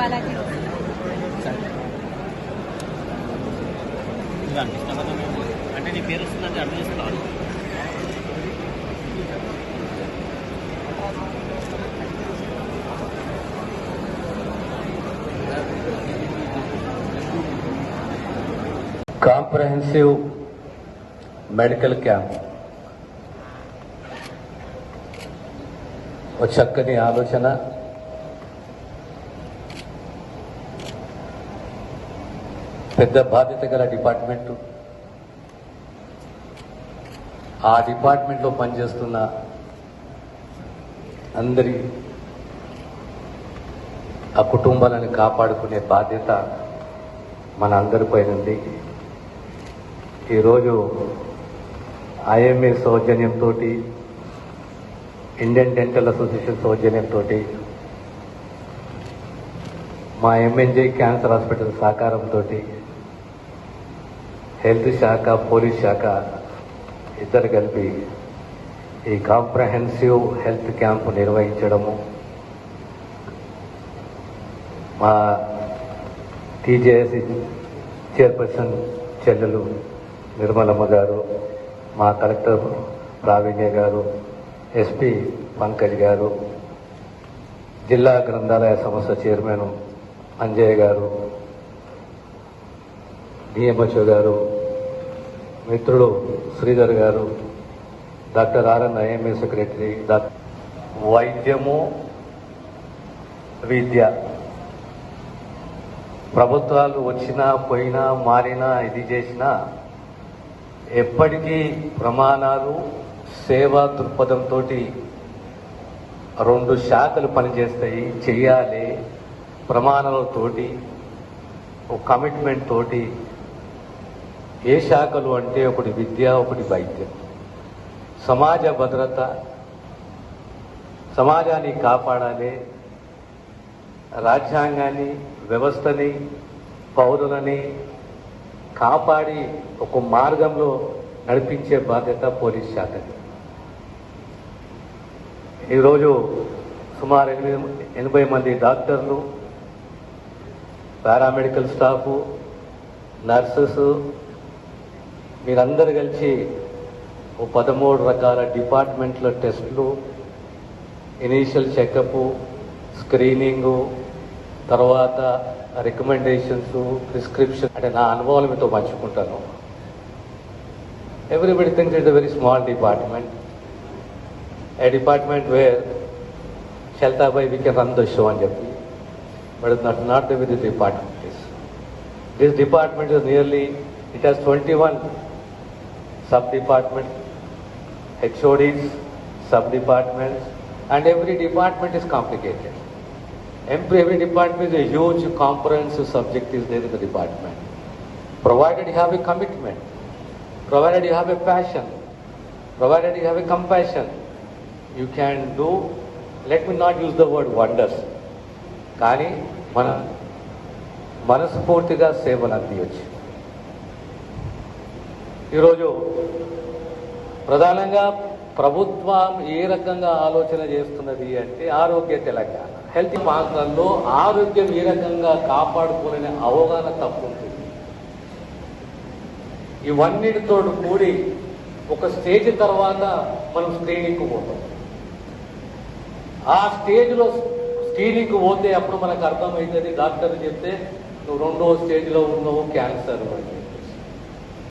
బాలాజీ ఇంకా అనిపిస్తా కదా మేము. అంటే నీ పేరు వస్తుందంటే అర్థం చేసుకోవాలి కాంప్రహెన్సివ్ మెడికల్ క్యాంప్ ఒక చక్కని ఆలోచన పెద్ద బాధ్యత గల డిపార్ట్మెంటు. ఆ డిపార్ట్మెంట్లో పనిచేస్తున్న అందరి ఆ కుటుంబాలను కాపాడుకునే బాధ్యత మన అందరిపై ఉంది ఈరోజు ఐఎంఏ సౌజన్యంతో ఇండియన్ డెంటల్ అసోసియేషన్ సౌజన్యంతో మా ఎంఎన్జే క్యాన్సర్ హాస్పిటల్ సహకారంతో హెల్త్ శాఖ పోలీస్ శాఖ ఇద్దరు కలిపి ఈ కాంప్రహెన్సివ్ హెల్త్ క్యాంప్ నిర్వహించడము. మా టీజేఎస్ చైర్పర్సన్ చెల్లెలు నిర్మలమ్మ గారు మా కలెక్టర్ ప్రావీణ్య గారు ఎస్పీ పంకజ్ గారు జిల్లా గ్రంథాలయ సంస్థ చైర్మన్ అంజయ్య గారు డిఎంహెచ్ఓ గారు మిత్రుడు Sridhar garu doctor RN IMA secretary doctor వైద్యము విద్య. ప్రభుత్వాలు వచ్చినా పోయినా మారినా ఇది చేసినా ఎప్పటికీ ప్రమాణాలు సేవా దృక్పథంతో రెండు శాఖలు పనిచేస్తాయి. చేయాలి. ప్రమాణాలతోటి ఒక కమిట్మెంట్ తోటి ఏ శాఖలు అంటే ఒకటి విద్య ఒకటి వైద్యం. సమాజ భద్రత సమాజాన్ని కాపాడాలి రాజ్యాంగాన్ని వ్యవస్థని పౌరులని కాపాడి ఒక మార్గంలో నడిపించే బాధ్యత పోలీస్ శాఖది. ఈరోజు సుమారు ఎనిమిది ఎనభై మంది డాక్టర్లు పారామెడికల్ స్టాఫ్ నర్సెస్ మీరందరూ కలిసి ఓ పదమూడు రకాల డిపార్ట్మెంట్ల టెస్టులు ఇనీషియల్ చెకప్ స్క్రీనింగు తర్వాత రికమెండేషన్స్ ప్రిస్క్రిప్షన్ అంటే నా అనుభవాలు మీతో పంచుకుంటాను. Everybody things it a very small department a department where షెల్తాబాయ్ we can run the show అని చెప్పి. But it not not the with this department this this department is nearly it has twenty one Sub department HODs sub departments and every department is complicated. Every, every department is a huge comprehensive subject is there in the department. Provided you have a commitment, provided you have a passion, provided you have a compassion, you can do, let me not use the word wonders, కానీ మన మనస్ఫూర్తిగా సేవలు అందించవచ్చు ఈరోజు ప్రధానంగా ప్రభుత్వం ఏ రకంగా ఆలోచన చేస్తున్నది అంటే ఆరోగ్య తెలంగాణ. హెల్త్ ప్రాంతాల్లో ఆరోగ్యం ఏ రకంగా కాపాడుకోలేని అవగాహన తప్పు ఉంటుంది ఇవన్నిటితో కూడి ఒక స్టేజ్ తర్వాత మనం స్క్రీనింగ్కి పోతాం. ఆ స్టేజ్లో స్క్రీనింగ్కి పోతే అప్పుడు మనకు అర్థమవుతుంది డాక్టర్ చెప్తే నువ్వు రెండో స్టేజ్లో ఉన్నావు క్యాన్సర్ అని.